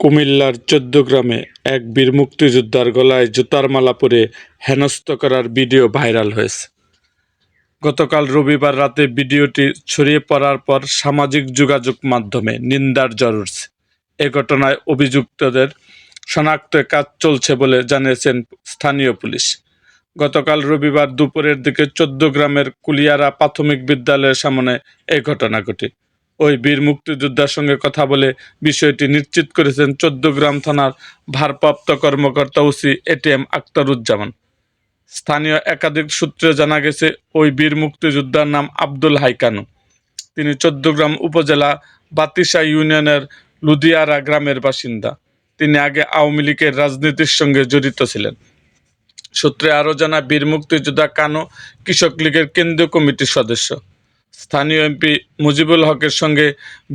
কুমিল্লার চৌদ্দগ্রামে এক বীর মুক্তিযোদ্ধার গলায় জুতার মালা পরে হেনস্থ করার ভিডিও ভাইরাল হয়েছে। গতকাল রবিবার রাতে ভিডিওটি ছড়িয়ে পড়ার পর সামাজিক যোগাযোগ মাধ্যমে নিন্দার জ্বর উঠছে। এ ঘটনায় অভিযুক্তদের শনাক্তের কাজ চলছে বলে জানিয়েছেন স্থানীয় পুলিশ। গতকাল রবিবার দুপুরের দিকে চোদ্দ গ্রামের কুলিয়ারা প্রাথমিক বিদ্যালয়ের সামনে এ ঘটনা ঘটে। ওই বীর মুক্তিযোদ্ধার সঙ্গে কথা বলে বিষয়টি নিশ্চিত করেছেন চোদ্দগ্রাম থানার ভারপ্রাপ্ত কর্মকর্তা ওসি এটিএম আক্তারুজ্জামান। স্থানীয় একাধিক সূত্রে জানা গেছে, ওই বীর মুক্তিযোদ্ধার নাম আব্দুল হাইকানু। তিনি চোদ্দগ্রাম উপজেলা বাতিসা ইউনিয়নের লুদিয়ারা গ্রামের বাসিন্দা। তিনি আগে আওয়ামী লীগের রাজনীতির সঙ্গে জড়িত ছিলেন। সূত্রে আরও জানা, বীর মুক্তিযোদ্ধা কানু কৃষক লীগের কেন্দ্রীয় কমিটির সদস্য। স্থানীয় এমপি মুজিবুল হকের সঙ্গে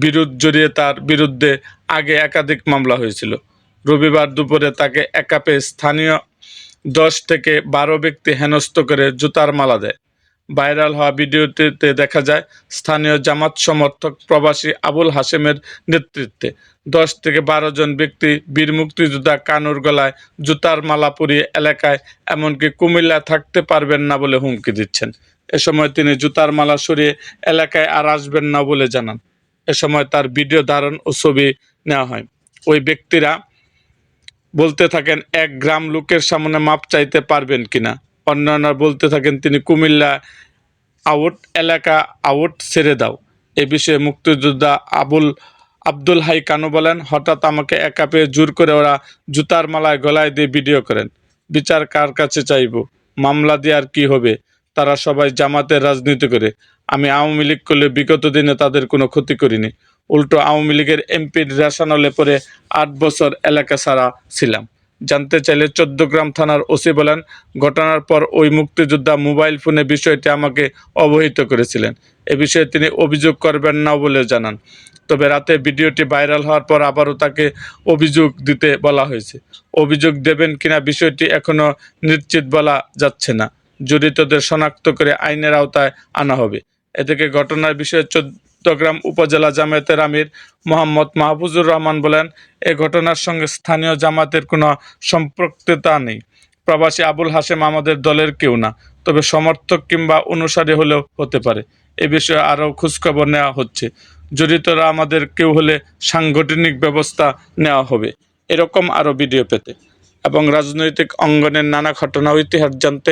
বিরোধ জড়িয়ে তার বিরুদ্ধে আগে একাধিক মামলা হয়েছিল। রবিবার দুপুরে তাকে একা পেয়ে স্থানীয় দশ থেকে বারো ব্যক্তি হেনস্থ করে জুতার মালা দেয়। ভাইরাল হওয়া ভিডিওটিতে দেখা যায়, স্থানীয় জামাত সমর্থক প্রবাসী আবুল হাশেমের নেতৃত্বে দশ থেকে বারো জন ব্যক্তি বীর মুক্তিযোদ্ধা কানুর গলায় জুতার মালা পরিয়ে এলাকায়, এমনকি কুমিল্লা থাকতে পারবেন না বলে হুমকি দিচ্ছেন। এ সময় তিনি জুতার মালা সরিয়ে এলাকায় আর আসবেন না বলে জানান। এ সময় তার ভিডিও ধারণ ও ছবি নেওয়া হয়। ওই ব্যক্তিরা বলতে থাকেন, এক গ্রাম লোকের সামনে মাপ চাইতে পারবেন কিনা? অন্যান্য বলতে থাকেন, তিনি কুমিল্লা আউট, এলাকা আউট ছেড়ে দাও। এ বিষয়ে মুক্তিযোদ্ধা আবুল, আব্দুল হাই কানু বলেন, হঠাৎ আমাকে একা পেয়ে জোর করে ওরা জুতার মালায় গলায় দিয়ে ভিডিও করেন। বিচার কার কাছে চাইব? মামলা দিয়ে আর কি হবে? তারা সবাই জামাতের রাজনীতি করে। আমি আওয়ামী লীগ করলে বিগত দিনে তাদের কোনো ক্ষতি করিনি। উল্টো আওয়ামী লীগের এমপির রেশানলে পরে আট বছর এলাকা ছাড়া ছিলাম। জানতে চাইলে চোদ্দগ্রাম থানার ওসি বলেন, ঘটনার পর ওই মুক্তিযোদ্ধা মোবাইল ফোনে বিষয়টি আমাকে অবহিত করেছিলেন। এ বিষয়ে তিনি অভিযোগ করবেন না বলে জানান। তবে রাতে ভিডিওটি ভাইরাল হওয়ার পর আবারও তাকে অভিযোগ দিতে বলা হয়েছে। অভিযোগ দেবেন কিনা বিষয়টি এখনও নিশ্চিত বলা যাচ্ছে না। জড়িতদের শনাক্ত করে আইনের আওতায় আনা হবে। এদিকে ঘটনার বিষয়ে চট্টগ্রাম উপজেলা জামায়াতের আমির মোহাম্মদ মাহফুজুর রহমান বলেন, এ ঘটনার সঙ্গে স্থানীয় জামাতের কোনো সম্পৃক্ততা নেই। প্রবাসী আবুল হাশেম আমাদের দলের কেউ না, তবে সমর্থক কিংবা অনুসারী হলেও হতে পারে। এ বিষয়ে আরও খোঁজখবর নেওয়া হচ্ছে। জড়িতরা আমাদের কেউ হলে সাংগঠনিক ব্যবস্থা নেওয়া হবে। এরকম আরও ভিডিও পেতে এবং রাজনৈতিক অঙ্গনের নানা ঘটনা ও ইতিহাস জানতে